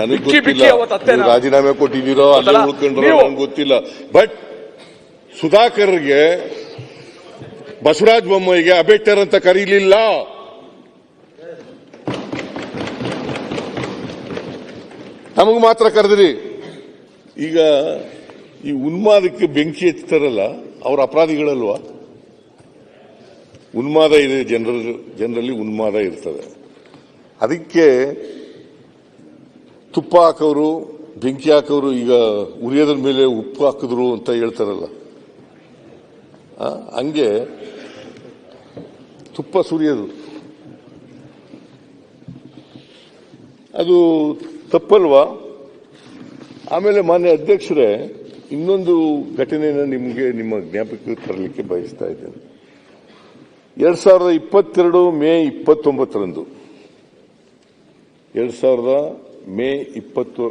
ನನಗೆ ಗೊತ್ತಿಲ್ಲ. ರಾಜೀನಾಮೆ ಕೊಟ್ಟಿದ್ದೀರೋ ಅಲ್ಲೇ ಉಳ್ಕೊಂಡ್ರೋ ನನಗೆ ಗೊತ್ತಿಲ್ಲ. ಬಟ್ ಸುಧಾಕರ್ಗೆ ಬಸವರಾಜ ಬೊಮ್ಮಾಯಿಗೆ ಅಬೇಟರ್ ಅಂತ ಕರೀಲಿಲ್ಲ. ನಮಗ್ ಮಾತ್ರ ಕರೆದ್ರಿ. ಈಗ ಈ ಉನ್ಮಾದಕ್ಕೆ ಬೆಂಕಿ ಹಚ್ತಾರಲ್ಲ ಅವ್ರ ಅಪರಾಧಿಗಳಲ್ವಾ? ಉನ್ಮಾದ ಇದೆ ಜನರ ಜನರಲ್ಲಿ ಉನ್ಮಾದ ಇರ್ತದೆ. ಅದಕ್ಕೆ ತುಪ್ಪ ಹಾಕೋರು ಬೆಂಕಿ ಹಾಕೋರು ಈಗ ಉರಿಯೋದ್ರ ಮೇಲೆ ಉಪ್ಪು ಹಾಕಿದ್ರು ಅಂತ ಹೇಳ್ತಾರಲ್ಲ. ಹಂಗೆ ತುಪ್ಪ ಸುರಿಯೋದು. ಅದು ತಪ್ಪಲ್ವಾ? ಆಮೇಲೆ ಮಾನ್ಯ ಅಧ್ಯಕ್ಷರೇ, ಇನ್ನೊಂದು ಘಟನೆಯನ್ನು ನಿಮಗೆ, ನಿಮ್ಮ ಜ್ಞಾಪಕಕ್ಕೆ ತರಲಿಕ್ಕೆ ಬಯಸ್ತಾ ಇದ್ದೇನೆ. ಎರಡ್ ಸಾವಿರದ ಇಪ್ಪತ್ತೆರಡು ಮೇ ಇಪ್ಪತ್ತೊಂಬತ್ತರಂದು. ಎರಡ್ ಸಾವಿರದ ಮೇ ಇಪ್ಪತ್ತು,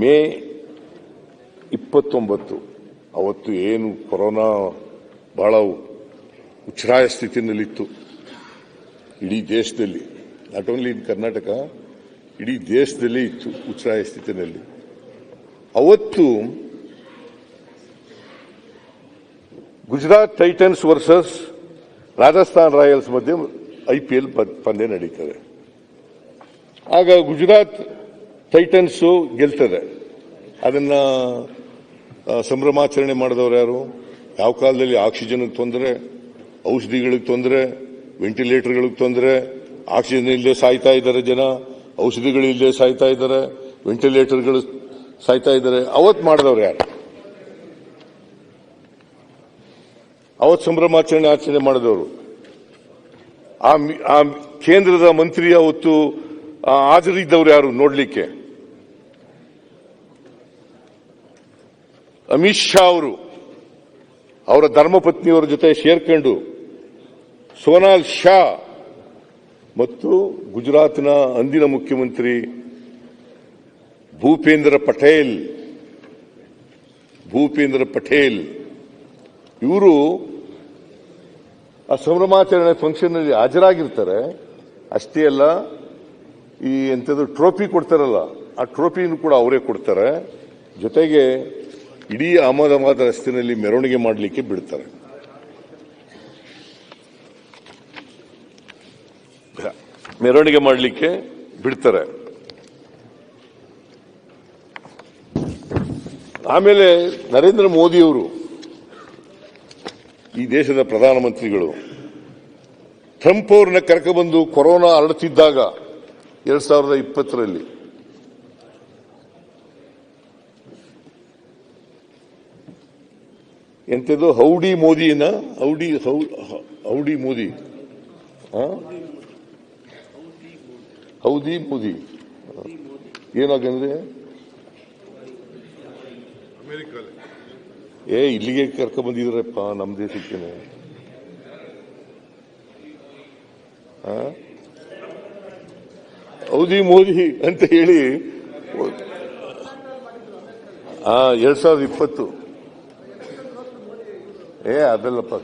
ಮೇ ಇಪ್ಪತ್ತೊಂಬತ್ತು. ಅವತ್ತು ಏನು ಕೊರೋನಾ ಬಹಳ ಉಚ್ಛ್ರಾಯ ಸ್ಥಿತಿನಲ್ಲಿತ್ತು ಇಡೀ ದೇಶದಲ್ಲಿ, ನಾಟ್ ಓನ್ಲಿ ಇನ್ ಕರ್ನಾಟಕ, ಇಡೀ ದೇಶದಲ್ಲಿ ಇತ್ತು ಉಚ್ಛ್ರಾಯ ಸ್ಥಿತಿನಲ್ಲಿ ಅವತ್ತು Gujarat Titans versus Rajasthan Royals ಮಧ್ಯೆ ಐಪಿಎಲ್ ಪಂದ್ಯ ನಡೀತದೆ. ಆಗ ಗುಜರಾತ್ ಟೈಟನ್ಸ್ ಗೆಲ್ತದೆ. ಅದನ್ನ ಸಂಭ್ರಮಾಚರಣೆ ಮಾಡಿದವರು ಯಾರು? ಯಾವ ಕಾಲದಲ್ಲಿ ಆಕ್ಸಿಜನ್ ತೊಂದರೆ, ಔಷಧಿಗಳಿಗೆ ತೊಂದರೆ, ವೆಂಟಿಲೇಟರ್ಗಳಿಗೆ ತೊಂದರೆ, ಆಕ್ಸಿಜನ್ ಇಲ್ಲದೆ ಸಾಯ್ತಾ ಇದ್ದಾರೆ ಜನ ಔಷಧಿಗಳಿಲ್ಲದೆ ಸಾಯ್ತಾ ಇದ್ದಾರೆ, ವೆಂಟಿಲೇಟರ್ಗಳು ಸಾಯ್ತಾ ಇದ್ದಾರೆ. ಅವತ್ತು ಮಾಡಿದವರು ಯಾರು? ಅವತ್ತು ಸಂಭ್ರಮಾಚರಣೆ ಆಚರಣೆ ಮಾಡಿದವರು. ಆ ಕೇಂದ್ರದ ಮಂತ್ರಿ ಅವತ್ತು ಹಾಜರಿದ್ದವರು ಯಾರು ನೋಡ್ಲಿಕ್ಕೆ? ಅಮಿತ್ ಶಾ ಅವರು, ಅವರ ಧರ್ಮಪತ್ನಿಯವರ ಜೊತೆ ಸೇರ್ಕೊಂಡು ಸೋನಾಲ್ ಶಾ ಮತ್ತು ಗುಜರಾತ್ನ ಅಂದಿನ ಮುಖ್ಯಮಂತ್ರಿ ಭೂಪೇಂದ್ರ ಪಟೇಲ್ ಭೂಪೇಂದ್ರ ಪಟೇಲ್, ಇವರು ಆ ಸಂಭ್ರಮಾಚರಣೆ ಫಂಕ್ಷನ್ನಲ್ಲಿ ಹಾಜರಾಗಿರ್ತಾರೆ. ಅಷ್ಟೇ ಅಲ್ಲ ಈ ಎಂಥದ್ದು ಟ್ರೋಫಿ ಕೊಡ್ತಾರಲ್ಲ, ಆ ಟ್ರೋಫಿನೂ ಕೂಡ ಅವರೇ ಕೊಡ್ತಾರೆ. ಜೊತೆಗೆ ಇಡೀ ಅಹಮದಾಬಾದ್ ರಸ್ತೆಯಲ್ಲಿ ಮೆರವಣಿಗೆ ಮಾಡಲಿಕ್ಕೆ ಬಿಡ್ತಾರೆ. ಮೆರವಣಿಗೆ ಮಾಡಲಿಕ್ಕೆ ಬಿಡ್ತಾರೆ. ಆಮೇಲೆ ನರೇಂದ್ರ ಮೋದಿಯವರು, ಈ ದೇಶದ ಪ್ರಧಾನಮಂತ್ರಿಗಳು, ಟ್ರಂಪ್ ಅವ್ರನ್ನ ಕರ್ಕಬಂದು ಕೊರೋನಾ ಹರಡುತ್ತಿದ್ದಾಗ ಎರಡ್ ಸಾವಿರದ ಇಪ್ಪತ್ತರಲ್ಲಿ. ಎಂಥದ್ದು? Howdy ಮೋದಿನ? Howdy howdy Modi? Howdy Modi. ಏನಾಗಂದ್ರೆ? ಏ, ಇಲ್ಲಿಗೆ ಕರ್ಕೊಂಡ್ ಬಂದಿದ್ರಪ್ಪ ನಮ್ಮ ದೇಶಕ್ಕೆ? ಹೌದಿ ಮೋದಿ ಅಂತ ಹೇಳಿ. ಹಾ ಎರಡ್ ಸಾವಿರದ ಇಪ್ಪತ್ತು. ಏ, ಅದಲ್ಲಪ್ಪ.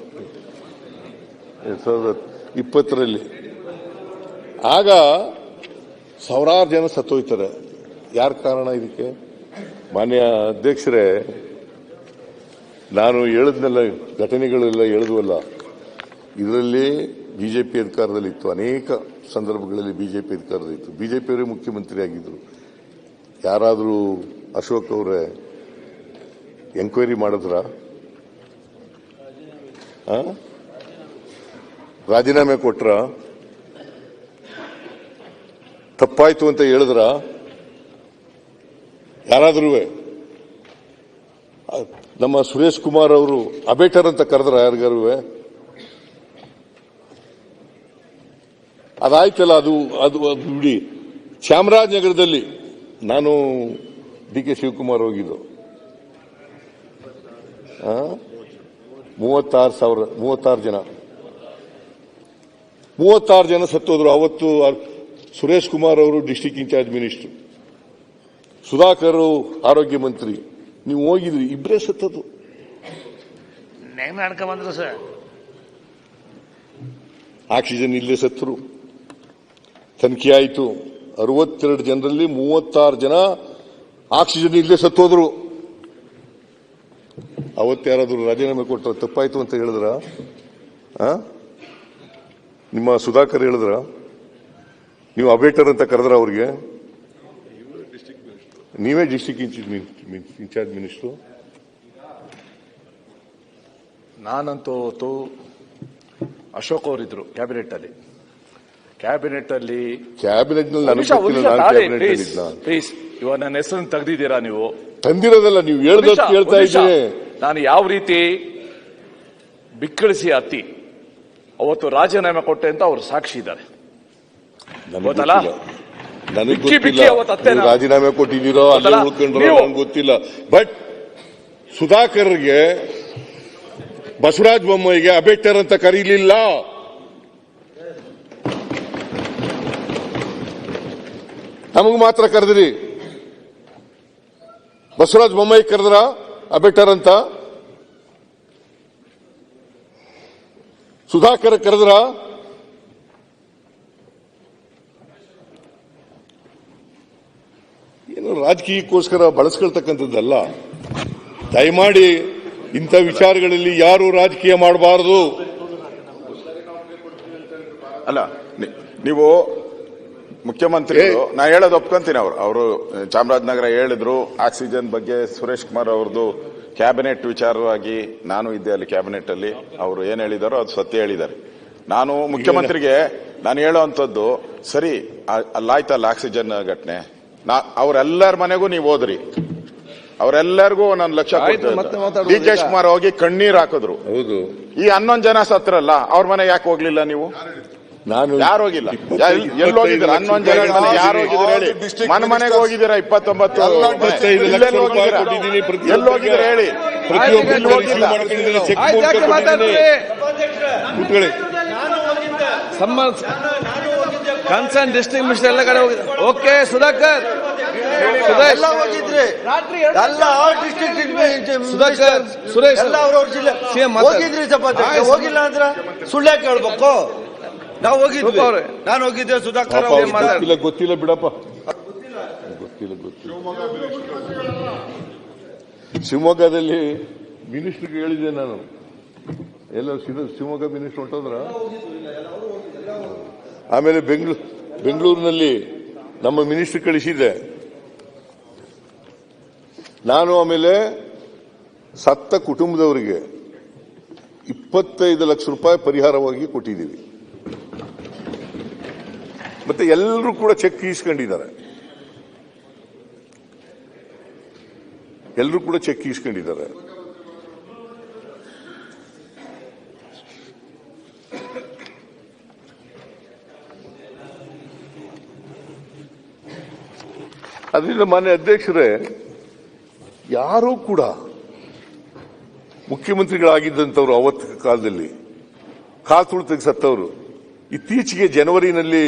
ಎರಡ್ ಸಾವಿರದ ಇಪ್ಪತ್ತರಲ್ಲಿ. ಆಗ ಸಾವಿರಾರು ಜನ ಸತ್ತೋಯ್ತಾರೆ. ಯಾರ ಕಾರಣ ಇದಕ್ಕೆ? ಮಾನ್ಯ ಅಧ್ಯಕ್ಷರೇ, ನಾನು ಹೇಳದ್ನೆಲ್ಲ ಘಟನೆಗಳೆಲ್ಲ ಹೇಳಿದ್ವಲ್ಲ ಇದರಲ್ಲಿ ಬಿಜೆಪಿ ಅಧಿಕಾರದಲ್ಲಿತ್ತು ಅನೇಕ ಸಂದರ್ಭಗಳಲ್ಲಿ ಬಿಜೆಪಿ ಅಧಿಕಾರದಲ್ಲಿತ್ತು ಬಿಜೆಪಿಯವರೇ ಮುಖ್ಯಮಂತ್ರಿ ಆಗಿದ್ದರು ಯಾರಾದರೂ ಅಶೋಕ್ ಅವರೇ ಎಂಕ್ವೈರಿ ಮಾಡಿದ್ರ? ರಾಜೀನಾಮೆ ಕೊಟ್ರ? ತಪ್ಪಾಯ್ತು ಅಂತ ಹೇಳಿದ್ರ? ಯಾರಾದ್ರೂ? ನಮ್ಮ ಸುರೇಶ್ ಕುಮಾರ್ ಅವರು ಅಬೇಟರ್ ಅಂತ ಕರೆದ್ರ ಯಾರಿಗಾರು ಅದಾಯ್ತಲ್ಲ ಅದು ಅದು ಅದು ಬಿಡಿ. ಚಾಮರಾಜನಗರದಲ್ಲಿ ನಾನು ಡಿ ಕೆ ಶಿವಕುಮಾರ್ ಹೋಗಿದ್ದು? ಮೂವತ್ತಾರು ಸಾವಿರ ಮೂವತ್ತಾರು ಜನ. ಮೂವತ್ತಾರು ಜನ ಸತ್ತೋದ್ರು. ಅವತ್ತು ಸುರೇಶ್ ಕುಮಾರ್ ಅವರು ಡಿಸ್ಟಿಕ್ ಇನ್ಚಾರ್ಜ್ ಮಿನಿಸ್ಟರ್. ಸುಧಾಕರ್ ಆರೋಗ್ಯ ಮಂತ್ರಿ. ನೀವು ಹೋಗಿದ್ರಿ ಇಬ್ಬರೇ ಸತ್ತದು ಆಕ್ಸಿಜನ್ ಇಲ್ಲೇ ಸತ್ತರು. ತನಿಖೆ ಆಯಿತು. ಅರವತ್ತೆರಡು ಜನರಲ್ಲಿ ಮೂವತ್ತಾರು ಜನ ಆಕ್ಸಿಜನ್ ಇಲ್ಲದೆ ಸತ್ತೋದ್ರು. ಅವತ್ತು ಯಾರಾದರೂ ರಾಜೀನಾಮೆ ಕೊಟ್ಟರೆ ತಪ್ಪಾಯ್ತು ಅಂತ ಹೇಳಿದ್ರ? ನಿಮ್ಮ ಸುಧಾಕರ್ ಹೇಳಿದ್ರ? ನೀವು ಅಬೇಟರ್ ಅಂತ ಕರೆದ್ರ ಅವ್ರಿಗೆ? ನೀವೇ ಡಿಸ್ಟಿಕ್ ಇನ್ಚಾರ್ಜ್ ಮಿನಿಸ್ಟ್ರು. ನಾನಂತೂ ಅಶೋಕ್ ಅವರಿದ್ರು ಕ್ಯಾಬಿನೆಟ್ ಅಲ್ಲಿ. ಕ್ಯಾಬಿನೆಟ್ ಅಲ್ಲಿ ಕ್ಯಾಬಿನೆಟ್ ಪ್ಲೀಸ್. ಇವಾಗ ನನ್ನ ಹೆಸರನ್ನು ತೆಗೆದಿದ್ದೀರಾ ನೀವು? ತಂದಿರೋದಲ್ಲ ನೀವು ಹೇಳ್ತಾ ಇದ್ದೀರಿ ನಾನು ಯಾವ ರೀತಿ ಬಿಕ್ಕಳಿಸಿ ಅತ್ತಿ? ಅವತ್ತು ರಾಜೀನಾಮೆ ಕೊಟ್ಟೆ ಅಂತ ಅವರು ಸಾಕ್ಷಿ ಇದ್ದಾರೆ. ಗೊತ್ತಲ್ಲ? ರಾಜೀನಾಮೆ ಕೊಟ್ಟಿದ್ದೀರೋ ಅಲ್ಲೇ ಗೊತ್ತಲ್ಲ? ಉಳ್ಕೊಂಡ್ರೋ ನೀವು- ಗೊತ್ತಿಲ್ಲ. ಬಟ್ ಸುಧಾಕರ್ಗೆ ಬಸವರಾಜ ಬೊಮ್ಮಾಯಿಗೆ ಅಬೇಟರ್ ಅಂತ ಕರೀಲಿಲ್ಲ. ನಮಗ್ ಮಾತ್ರ ಕರೆದಿರಿ. ಬಸವರಾಜ್ ಬೊಮ್ಮಾಯಿ ಕರೆದ್ರ ಅಬೆಟರ್ ಅಂತ. ಸುಧಾಕರ್ ಕರೆದ್ರ. ಏನು ರಾಜಕೀಯಕ್ಕೋಸ್ಕರ ಬಳಸ್ಕೊಳ್ತಕ್ಕಂಥದ್ದಲ್ಲ. ದಯಮಾಡಿ ಇಂಥ ವಿಚಾರಗಳಲ್ಲಿ ಯಾರು ರಾಜಕೀಯ ಮಾಡಬಾರದು. ಅಲ್ಲ ನೀವು ಮುಖ್ಯಮಂತ್ರಿಗಳು ನಾ ಹೇಳೋದು ಒಪ್ಕೊಂತೀನಿ ಅವರು. ಅವರು ಚಾಮರಾಜನಗರ ಹೇಳಿದ್ರು ಆಕ್ಸಿಜನ್ ಬಗ್ಗೆ ಸುರೇಶ್ ಕುಮಾರ್ ಅವ್ರದ್ದು ಕ್ಯಾಬಿನೆಟ್ ವಿಚಾರವಾಗಿ ನಾನು ಇದ್ದೆ ಅಲ್ಲಿ ಕ್ಯಾಬಿನೆಟ್ ಅಲ್ಲಿ ಅವರು ಏನ್ ಹೇಳಿದಾರೋ ಅದು ಸತ್ಯ ಹೇಳಿದ್ದಾರೆ. ನಾನು ಮುಖ್ಯಮಂತ್ರಿಗೆ ನಾನು ಹೇಳೋವಂಥದ್ದು ಸರಿ ಅಲ್ಲಾಯ್ತಲ್ಲ ಆಕ್ಸಿಜನ್ ಘಟನೆ. ನಾ ಅವರೆಲ್ಲರ ಮನೆಗೂ ನೀವು ಹೋದ್ರಿ. ಅವರೆಲ್ಲರಿಗೂ ಒಂದೊಂದು ಲಕ್ಷ ಡಿ ಕೆ ಕುಮಾರ್ ಹೋಗಿ ಕಣ್ಣೀರ್ ಹಾಕಿದ್ರು. ಹೌದು. ಈ ಹನ್ನೊಂದು ಜನ ಸತ್ರಲ್ಲ ಅವ್ರ ಮನೆ ಯಾಕೆ ಹೋಗ್ಲಿಲ್ಲ ನೀವು? ನಾನು ಯಾರು ಹೋಗಿಲ್ಲ? ಎಲ್ಲಿ ಹೋಗಿದ್ದೀರಾ? ಹನ್ನೊಂದು ಜನ ಯಾರು ಹೋಗಿದ್ದೀರಾ ಹೇಳಿ. ಮನ ಮನೆಗೆ ಹೋಗಿದ್ದೀರ? ಇಪ್ಪತ್ತೊಂಬತ್ತು ಎಲ್ಲಿ ಹೋಗಿದ್ದೀರಾ? ಹೇಳಿ? ಕನ್ಸರ್ನ್ ಡಿಸ್ಟ್ರಿಕ್ಟ್ ಮಿನಿಸ್ಟರ್ ಎಲ್ಲ ಕಡೆ ಹೋಗಿದೆ ಓಕೆ ಸುಧಾಕರ್. ಸುರೇಶ್. ಎಲ್ಲ ಹೋಗಿದ್ರಿ. ಎಲ್ಲ ಡಿಸ್ಟ್ರಿಕ್ಟ್ ಸುಧಾಕರ್ ಸುರೇಶ್. ಎಲ್ಲ ಅವ್ರವ್ರ ಜಿಲ್ಲೆ. ಹೋಗಿದ್ರಿ ಸಭಾಧ್ಯಕ್ಷ ಹೋಗಿಲ್ಲ ಅಂದ್ರ ಸುಳ್ಳೆ ಕೇಳ್ಬೇಕು ಹೇಳ್ಬೇಕು. ನಾವು ಹೋಗಿದ್ವಿ. ನಾನು ಹೋಗಿದ್ದೆ ಸುಧಾಕರ್ ಅವ್ರಿಗೆ ಗೊತ್ತಿಲ್ಲ ಗೊತ್ತಿಲ್ಲ ಬಿಡಪ್ಪ. ಗೊತ್ತಿಲ್ಲ ಗೊತ್ತಿಲ್ಲ. ಶಿವಮೊಗ್ಗದಲ್ಲಿ ಮಿನಿಸ್ಟರ್ಗೆ ಹೇಳಿದೆ ನಾನು. ಎಲ್ಲ ಶಿವ- ಶಿವಮೊಗ್ಗ ಮಿನಿಸ್ಟರ್ ಹೊಂಟೋದ್ರ? ಆಮೇಲೆ ಬೆಂಗಳೂರು ಬೆಂಗಳೂರಿನಲ್ಲಿ ನಮ್ಮ ಮಿನಿಸ್ಟರ್ ಕಳಿಸಿದ್ದೆ. ನಾನು ಆಮೇಲೆ ಸತ್ತ ಕುಟುಂಬದವರಿಗೆ ಇಪ್ಪತ್ತೈದು ಲಕ್ಷ ರೂಪಾಯಿ ಪರಿಹಾರವಾಗಿ ಕೊಟ್ಟಿದ್ದೀವಿ. ಮತ್ತೆ ಎಲ್ಲರೂ ಕೂಡ ಚೆಕ್ ಈಸ್ಕೊಂಡಿದ್ದಾರೆ. ಎಲ್ಲರೂ ಕೂಡ ಚೆಕ್ ಈಸ್ಕೊಂಡಿದ್ದಾರೆ. ಅದರಿಂದ ಮಾನ್ಯ ಅಧ್ಯಕ್ಷರೇ, ಯಾರೂ ಕೂಡ ಮುಖ್ಯಮಂತ್ರಿಗಳಾಗಿದ್ದಂಥವ್ರು ಅವತ್ತು ಕಾಲದಲ್ಲಿ ಕಾಲ್ ತುಳಿತಕ್ಕೆ ಸತ್ತವರು ಇತ್ತೀಚೆಗೆ ಜನವರಿನಲ್ಲಿ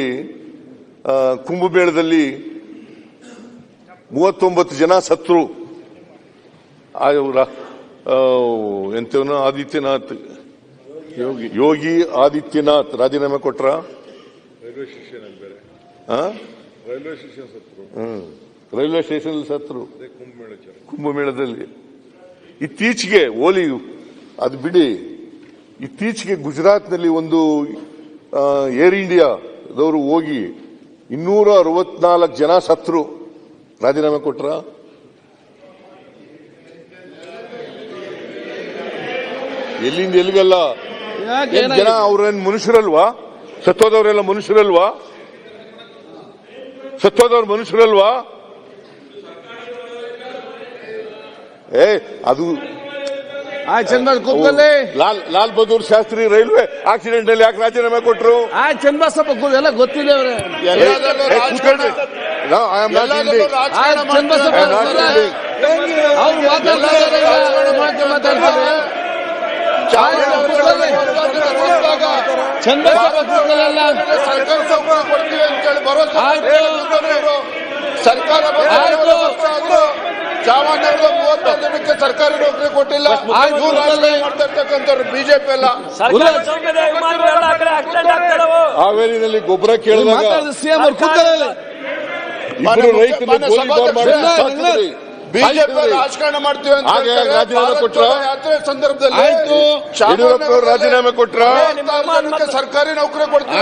ಕುಂಭಮೇಳದಲ್ಲಿ ಮೂವತ್ತೊಂಬತ್ತು ಜನ ಸತ್ರು. ಎಂತ ಎಂತವನು ಆದಿತ್ಯನಾಥ್ ಯೋಗಿ ಯೋಗಿ ಆದಿತ್ಯನಾಥ್ ರಾಜೀನಾಮೆ ಕೊಟ್ರ? ರೈಲ್ವೆ ಸ್ಟೇಷನ್ ಸತ್ರು. ಕುಂಭಮೇಳದಲ್ಲಿ. ಇತ್ತೀಚೆಗೆ ಓಲಿ ಅದು ಬಿಡಿ. ಇತ್ತೀಚೆಗೆ ಗುಜರಾತ್ನಲ್ಲಿ ಒಂದು ಏರ್ ಇಂಡಿಯಾದವರು ಹೋಗಿ ಇನ್ನೂರ ಅರವತ್ನಾಲ್ಕು ಜನ ಸತ್ರು. ರಾಜೀನಾಮೆ ಕೊಟ್ರ? ಎಲ್ಲಿಂದ ಎಲ್ಲಿಗಲ್ಲ? ಜನ ಅವ್ರೇನ್ ಮನುಷ್ಯರಲ್ವಾ? ಸತ್ತೋದವರೆಲ್ಲ ಮನುಷ್ಯರಲ್ವಾ? ಸತ್ತೋದವ್ರ ಮನುಷ್ಯರಲ್ವಾ? ಏ ಅದು ಆಯ್ತು ಚಂದ್ರಬಾಸ್ ಕೂತ್ಕೊಳ್ಳಿ ಲಾಲ್ ಲಾಲ್ ಬಹದ್ದೂರ್ ಶಾಸ್ತ್ರಿ ರೈಲ್ವೆ ಆಕ್ಸಿಡೆಂಟ್ ಅಲ್ಲಿ ಯಾಕೆ ರಾಜೀನಾಮೆ ಕೊಟ್ರು? ಆ ಚಂದ್ರಬಾಸ್ ಸ್ವಲ್ಪ ಎಲ್ಲ ಗೊತ್ತಿದೆ ಅವ್ರೆ. ending. ಅವ್ರು ಮಾತಾಡ್ತಾರೆ ಸ್ವಲ್ಪ ಕೂತ್ಕೊಳ್ಳಿ ಸರ್ಕಾರ ಆಯ್ತು ಮೂವತ್ತು ಮೂವತ್ತೊಂದು ಜನಕ್ಕೆ ಸರ್ಕಾರಿ ನೌಕರಿ ಕೊಟ್ಟಿಲ್ಲ. ಮಾಡ್ತಿರ್ತಕ್ಕಂಥವ್ರು ಬಿಜೆಪಿ ಎಲ್ಲ ಹಾವೇರಿನಲ್ಲಿ ಗೊಬ್ಬರ ಕೇಳಿದಾಗ ರೈತರು. ಬಿಜೆಪಿ ರಾಜಕಾರಣ ಮಾಡ್ತೀವಿ ಅಂತ. ರಾಜೀನಾಮೆ ಕೊಟ್ರ? ಯಾತ್ರೆ ಸಂದರ್ಭದಲ್ಲಿ ಆಯ್ತು. ಯಡಿಯೂರಪ್ಪ ರಾಜೀನಾಮೆ ಕೊಟ್ರ? ಸರ್ಕಾರಿ ನೌಕರಿ ಕೊಡ್ತೀವಿ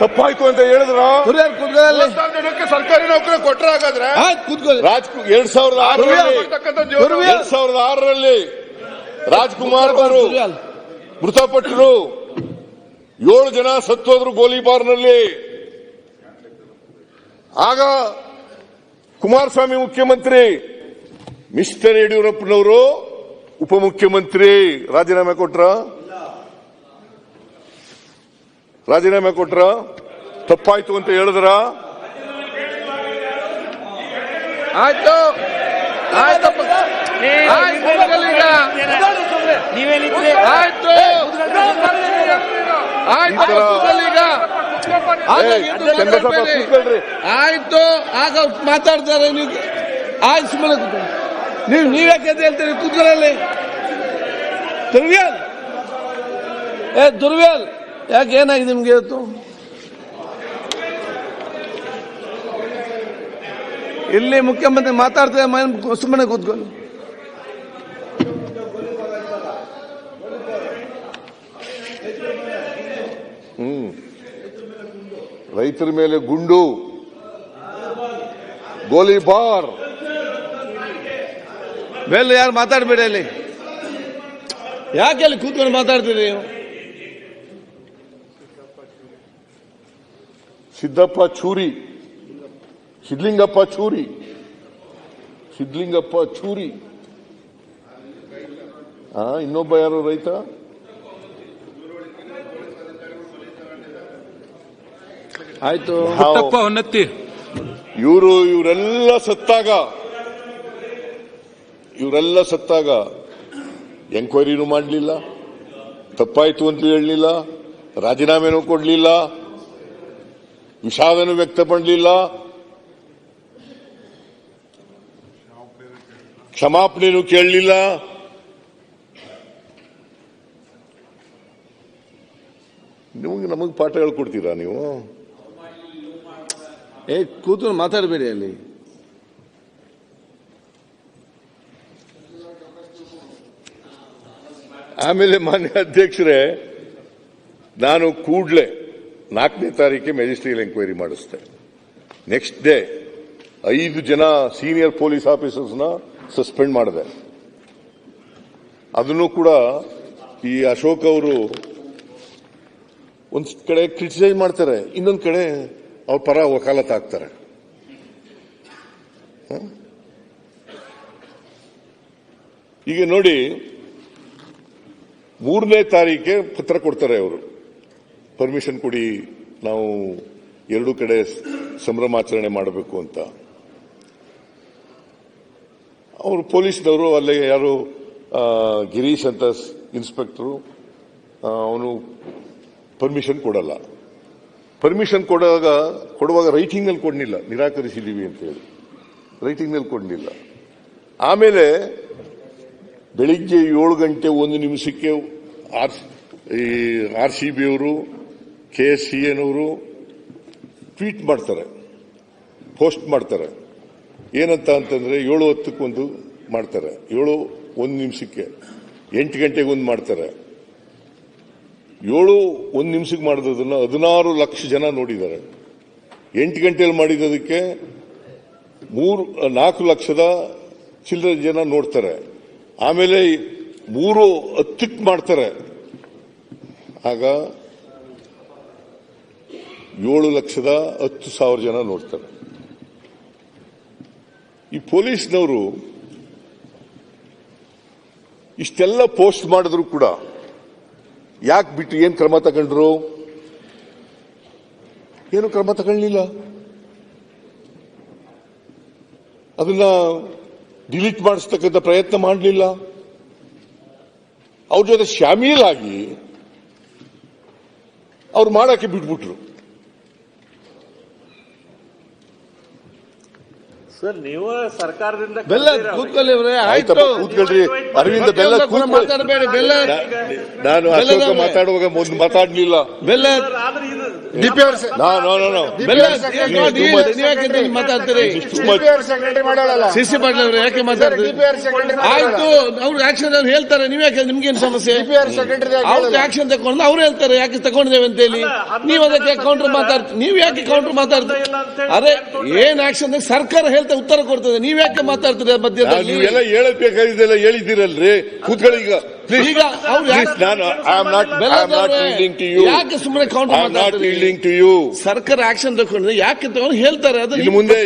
ತಪ್ಪಾಯ್ತು ಅಂತ ಹೇಳಿದ್ರ? ಸರ್ಕಾರಿ ನೌಕರಿ ಕೊಟ್ರ ಹಾಗಾದ್ರೆ? ರಾಜ್ ಎರಡ್ ಸಾವಿರದ ಆರರಲ್ಲಿ. ಎರಡ್ ಸಾವಿರದ ಆರರಲ್ಲಿ ರಾಜ್ಕುಮಾರ್ ಅವರು ಮೃತಪಟ್ಟರು. ಏಳು ಜನ ಸತ್ತೋದ್ರು ಗೋಲಿಬಾರ್ನಲ್ಲಿ ಆಗ ಕುಮಾರಸ್ವಾಮಿ ಮುಖ್ಯಮಂತ್ರಿ ಮಿಸ್ಟರ್ ಯಡಿಯೂರಪ್ಪನವರು ಉಪಮುಖ್ಯಮಂತ್ರಿ ರಾಜೀನಾಮೆ ಕೊಟ್ರ ರಾಜೀನಾಮೆ ಕೊಟ್ರ ತಪ್ಪಾಯ್ತು ಅಂತ ಹೇಳಿದ್ರ ಆಯ್ತು ಆಯ್ತಪ್ಪ ಆಯ್ತು ಕೂತ್ಕೊಳ್ಳಿ ಈಗ ನೀವೇನಿದ್ರಿ ಆಯ್ತು ಆಯ್ತು ಆಗ ಮಾತಾಡ್ತಾರೆ ನೀವು. ಆಯ್ತು ಸುಮ್ಮನೆ ನೀವು ನೀವ್ಯಾಕೆ ಅಂತ ಹೇಳ್ತೀರಿ? ಕೂತ್ಕೊಳ್ಳಿ. ದುರ್ವ್ಯಾಲ್. ಏ ದುರ್ವ್ಯಾಲ್ ಯಾಕೆ ಏನಾಗಿದೆ ನಿಮ್ಗೆ ಇವತ್ತು? ಇಲ್ಲಿ ಮುಖ್ಯಮಂತ್ರಿ ಮಾತಾಡ್ತಾರೆ ಮೈನ್- ಸುಮ್ಮನೆ ಕೂತ್ಕೊಳ್ಳಿ. ರೈತರ ಮೇಲೆ ಗುಂಡು. ಗೋಲಿಬಾರ್ ಮೇಲೆ ಯಾರು ಮಾತಾಡಬೇಡಿ ಅಲ್ಲಿ? ಯಾಕೆ ಅಲ್ಲಿ ಕೂತ್ಕೊಂಡು ಮಾತಾಡ್ತೀರಿ ನೀವು? ಸಿದ್ದಪ್ಪ ಚೂರಿ. ಸಿದ್ಲಿಂಗಪ್ಪ ಚೂರಿ. ಸಿದ್ಲಿಂಗಪ್ಪ ಚೂರಿ. ಇನ್ನೊಬ್ಬ ಯಾರು ರೈತ? ಆಯ್ತು. ಹೊನ್ನತ್ತಿ ಇವರು ಇವರೆಲ್ಲ ಸತ್ತಾಗ ಇವರೆಲ್ಲ ಸತ್ತಾಗ ಎಂಕ್ವೈರಿನೂ ಮಾಡಲಿಲ್ಲ ತಪ್ಪಾಯ್ತು ಅಂತ ಹೇಳಲಿಲ್ಲ ರಾಜೀನಾಮೆನೂ ಕೊಡಲಿಲ್ಲ ವಿಷಾದನೂ ವ್ಯಕ್ತಪಡಲಿಲ್ಲ ಕ್ಷಮಾಪಣೆನೂ ಕೇಳಲಿಲ್ಲ. ನಿಮಗೆ ನಮಗೆ ಪಾಠಗಳು ಕೊಡ್ತೀರಾ ನೀವು? ಏ ಕೂತು ಮಾತಾಡಬೇಡಿ ಅಲ್ಲಿ. ಆಮೇಲೆ ಮಾನ್ಯ ಅಧ್ಯಕ್ಷರೇ, ನಾನು ಕೂಡಲೇ ನಾಲ್ಕನೇ ತಾರೀಕಿಗೆ ಮೆಜಿಸ್ಟ್ರಿಯಲ್ ಎಂಕ್ವೈರಿ ಮಾಡಿಸ್ತೆ ನೆಕ್ಸ್ಟ್ ಡೇ ಐದು ಜನ ಸೀನಿಯರ್ ಪೊಲೀಸ್ ಆಫೀಸರ್ಸ್ನ ಸಸ್ಪೆಂಡ್ ಮಾಡಿದೆ. ಅದನ್ನು ಕೂಡ ಈ ಅಶೋಕ್ ಅವರು ಒಂದ್ ಕಡೆ ಕ್ರಿಟಿಸೈಸ್ ಮಾಡ್ತಾರೆ, ಇನ್ನೊಂದು ಕಡೆ ಅವ್ರ ಪರ ವಕಾಲತ್ ಆಗ್ತಾರೆ? ಈಗ ನೋಡಿ, ಮೂರನೇ ತಾರೀಕೆ ಪತ್ರ ಕೊಡ್ತಾರೆ ಅವರು. ಪರ್ಮಿಷನ್ ಕೊಡಿ, ನಾವು ಎರಡು ಕಡೆ ಸಂಭ್ರಮಾಚರಣೆ ಮಾಡಬೇಕು ಅಂತ. ಅವರು ಪೊಲೀಸ್ನವರು, ಅಲ್ಲೇ ಯಾರು ಗಿರೀಶ್ ಅಂತ ಇನ್ಸ್ಪೆಕ್ಟರು ಅವನು ಪರ್ಮಿಷನ್ ಕೊಡಲ್ಲ. ಪರ್ಮಿಷನ್ ಕೊಡುವಾಗ ಕೊಡುವಾಗ ರೈಟಿಂಗ್ನಲ್ಲಿ ಕೊಡಲಿಲ್ಲ. ನಿರಾಕರಿಸಿದೀವಿ ಅಂತ ಹೇಳಿ. ರೈಟಿಂಗ್ನಲ್ಲಿ ಕೊಡಲಿಲ್ಲ. ಆಮೇಲೆ ಬೆಳಿಗ್ಗೆ ಏಳು ಗಂಟೆ ಒಂದು ನಿಮಿಷಕ್ಕೆ ಆರ್, ಈ ಆರ್ ಸಿ ಬಿ ಅವರು ಕೆ ಎಸ್ ಸಿ ಎನವರು ಟ್ವೀಟ್ ಮಾಡ್ತಾರೆ. ಪೋಸ್ಟ್ ಮಾಡ್ತಾರೆ. ಏನಂತ ಅಂತಂದ್ರೆ ಏಳು ಹತ್ತಕ್ಕೊಂದು ಮಾಡ್ತಾರೆ. ಏಳು ಒಂದು ನಿಮಿಷಕ್ಕೆ. ಎಂಟು ಗಂಟೆಗೊಂದು ಮಾಡ್ತಾರೆ. ಏಳು ಒಂದು ನಿಮಿಷಕ್ಕೆ ಮಾಡಿದ್ರನ್ನ ಹದಿನಾರು ಲಕ್ಷ ಜನ ನೋಡಿದ್ದಾರೆ. ಎಂಟು ಗಂಟೆಯಲ್ಲಿ ಮಾಡಿದ್ದಕ್ಕೆ ಮೂರು, ನಾಲ್ಕು ಲಕ್ಷದ ಚಿಲ್ಲರೆ ಜನ ನೋಡ್ತಾರೆ. ಆಮೇಲೆ ಮೂರು ಹತ್ತಕ್ಕೆ ಮಾಡ್ತಾರೆ. ಆಗ ಏಳು ಲಕ್ಷದ ಹತ್ತು ಸಾವಿರ ಜನ ನೋಡ್ತಾರೆ. ಈ ಪೊಲೀಸ್ನವರು ಇಷ್ಟೆಲ್ಲ ಪೋಸ್ಟ್ ಮಾಡಿದ್ರು ಕೂಡ ಯಾಕೆ ಬಿಟ್ಟು ಏನು ಕ್ರಮ ತಗೊಂಡ್ರು? ಏನು ಕ್ರಮ ತಗೊಳ್ಳಿಲ್ಲ. ಅದನ್ನ ಡಿಲೀಟ್ ಮಾಡಿಸ್ತಕ್ಕಂಥ ಪ್ರಯತ್ನ ಮಾಡಲಿಲ್ಲ. ಅವ್ರ ಜೊತೆ ಶಾಮೀಲಾಗಿ ಅವ್ರು ಮಾಡಕ್ಕೆ ಬಿಟ್ಬಿಟ್ರು. ಸರ್ ನೀವು ಸರ್ಕಾರದಿಂದ ಬೆಲ್ಲ ಕೂತ್ಕೊಳ್ಳಿ ಆಯ್ತಪ್ಪ ಕೂತ್ಕೊಳ್ರಿ ಅರವಿಂದ ಬೆಲ್ಲ ಮಾತಾಡಬೇಡಿ ಬೆಲ್ಲ ನಾನು. ಅಶೋಕ ಮಾತಾಡುವಾಗ ಮೊದ್ಲು ಮಾತಾಡ್ಲಿಲ್ಲ. ಬೆಲ್ಲ DPR secretary no no no ಇದನ್ನ ಮಾತಾಡ್ತೀರಿ ಸೆಕ್ರೆಟರಿ ಮಾಡಲ್ಲ ಸಿಸಿ ಪಾಟೀಲ್ ಅವರು ಯಾಕೆ ಮಾತಾಡ್ತೀರಿ ಡಿಪಿಆರ್ ಸೆಕ್ರೆಟರಿ ಆಯ್ತು ಅವ್ರು ಆಕ್ಷನ್ ಅವ್ರು ಹೇಳ್ತಾರೆ ನೀವ್ ಯಾಕೆ ನಿಮ್ಗೇನು ಸಮಸ್ಯೆ ಡಿಪಿಆರ್ ಸೆಕ್ರೆಟರಿ ಅವ್ರು ಆಕ್ಷನ್ ತಗೊಂಡು ಅವ್ರು ಹೇಳ್ತಾರೆ ಯಾಕೆ ತಗೊಂಡಿದ್ದೇವೆ ಅಂತ ಹೇಳಿ ನೀವು ಅದಕ್ಕೆ ಕೌಂಟರ್ ಮಾತಾಡ್ತೀವಿ ನೀವು ಯಾಕೆ ಕೌಂಟರ್ ಮಾತಾಡ್ತೀರಿ ಅರೆ ಏನ್ ಆಕ್ಷನ್ ಸರ್ಕಾರ ಹೇಳ್ತಾ ಉತ್ತರ ಕೊಡ್ತದೆ ನೀವ್ ಯಾಕೆ ಮಾತಾಡ್ತೀರಿ ಮಧ್ಯದಲ್ಲಿ ನೀವೆಲ್ಲ ಹೇಳಬೇಕಾಗಿದ್ದೆಲ್ಲ ಹೇಳಿದ್ದೀರಲ್ರಿ ಕೂತ್ಕೊಳ್ಳಿ ಈಗ ಈಗ ಅವ್ರು ಪ್ಲೀಸ್ ಯಾಕೆ ನಾನು I am not I am not ಬೆಲ್ಲದವ್ರೆ, yielding to you ಯಾಕೆ ಸುಮ್ಮನೆ ಕೌಂಟರ್ ಐ ಆಮ್ ನಾಟ್ ಮಾತಾಡ್ತೀರಿ? ಈಲ್ಡಿಂಗ್ ಟು ಯು ಸರ್ಕಾರ ಆಕ್ಷನ್ ತಗೊಂಡ್ರೆ ಯಾಕೆ ತಗೊಂಡು? ಹೇಳ್ತಾರೆ. ಅದು ಇನ್ನು ಮುಂದೆ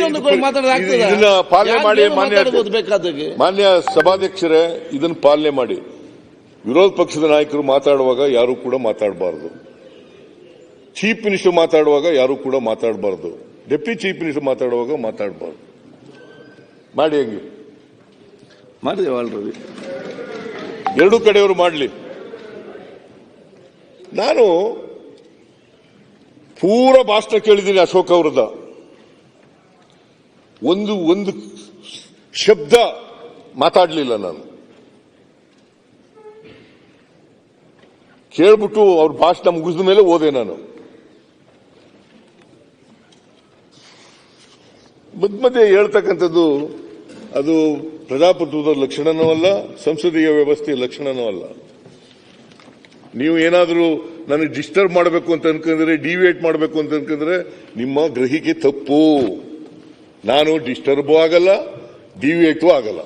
ಮಾತಾಡೋದಾಗ್ತದೆ ಇದನ್ನ ಪಾಲನೆ ಮಾಡಿ ಮಾನ್ಯ ಮಾತಾಡಬಹುದು ಬೇಕಾದಾಗೆ ಮಾನ್ಯ ಸಭಾಧ್ಯಕ್ಷರೇ ಇದನ್ನು ಪಾಲನೆ ಮಾಡಿ. ವಿರೋಧ ಪಕ್ಷದ ನಾಯಕರು ಮಾತಾಡುವಾಗ ಯಾರು ಕೂಡ ಮಾತಾಡಬಾರದು. ಚೀಫ್ ಮಿನಿಸ್ಟರ್ ಮಾತಾಡುವಾಗ ಯಾರು ಕೂಡ ಮಾತಾಡಬಾರದು. ಡೆಪ್ಟಿ ಚೀಫ್ ಮಿನಿಸ್ಟರ್ ಮಾತಾಡುವಾಗ ಮಾತಾಡಬಾರದು. ಮಾಡಿ ಹಂಗೆ? ಮಾಡಿದೆ ಆಲ್ರೆಡಿ. ಎರಡೂ ಕಡೆಯವರು ಮಾಡಲಿ. ನಾನು ಪೂರ ಭಾಷಣ ಕೇಳಿದ್ದೀನಿ ಅಶೋಕ್ ಅವರದ ಒಂದು ಒಂದು ಶಬ್ದ ಮಾತಾಡಲಿಲ್ಲ ನಾನು. ಕೇಳ್ಬಿಟ್ಟು ಅವ್ರ ಭಾಷಣ ಮುಗಿಸಿದ ಮೇಲೆ ಓದೆ ನಾನು. ಮಧ್ಯ ಮಧ್ಯೆ ಹೇಳ್ತಕ್ಕಂಥದ್ದು ಅದು ಪ್ರಜಾಪ್ರಭುತ್ವದ ಲಕ್ಷಣನೂ ಅಲ್ಲ, ಸಂಸದೀಯ ವ್ಯವಸ್ಥೆಯ ಲಕ್ಷಣನೂ ಅಲ್ಲ. ನೀವು ಏನಾದರೂ ನನಗೆ ಡಿಸ್ಟರ್ಬ್ ಮಾಡಬೇಕು ಅಂತ ಅನ್ಕೊಂಡ್ರೆ ಡಿವಿಯೇಟ್ ಮಾಡಬೇಕು ಅಂತ ಅನ್ಕೊಂಡ್ರೆ, ನಿಮ್ಮ ಗ್ರಹಿಕೆ ತಪ್ಪು. ನಾನು ಡಿಸ್ಟರ್ಬ್ ಆಗಲ್ಲ ಡಿವಿಯೇಟೂ ಆಗಲ್ಲ.